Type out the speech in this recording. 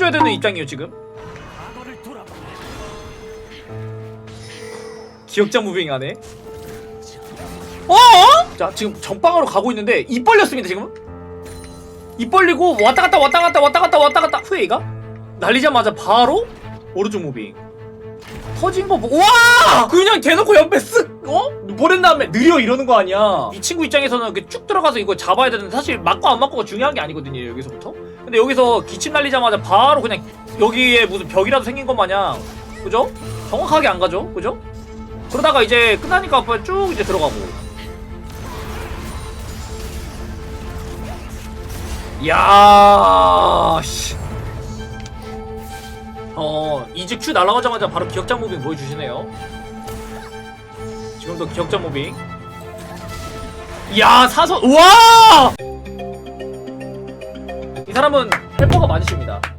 줘야 되는 입장이에요 지금? 기억자 무빙하네 어? 자 지금 전방으로 가고 있는데 입 벌렸습니다 지금 입 벌리고 왔다 갔다 왔다 갔다 왔다 갔다 왔다 갔다. 후에이가? 날리자마자 바로 오른쪽 무빙. 터진 거 보고 와! 그냥 대놓고 옆에 쓱 어? 보낸 다음에 느려 이러는 거 아니야. 이 친구 입장에서는 이렇게 쭉 들어가서 이거 잡아야 되는데 사실 맞고 안 맞고가 중요한 게 아니거든요 여기서부터 근데 여기서 기침 날리자마자 바로 그냥 여기에 무슨 벽이라도 생긴 것 마냥 그죠? 정확하게 안 가죠 그죠? 그러다가 이제 끝나니까 앞에 쭉 이제 들어가고 야 씨. 어 이제 큐 날아가자마자 바로 기억장 무빙 보여주시네요 지금도 기억장 무빙 야 사선 우와 이 사람은 헬퍼가 많으십니다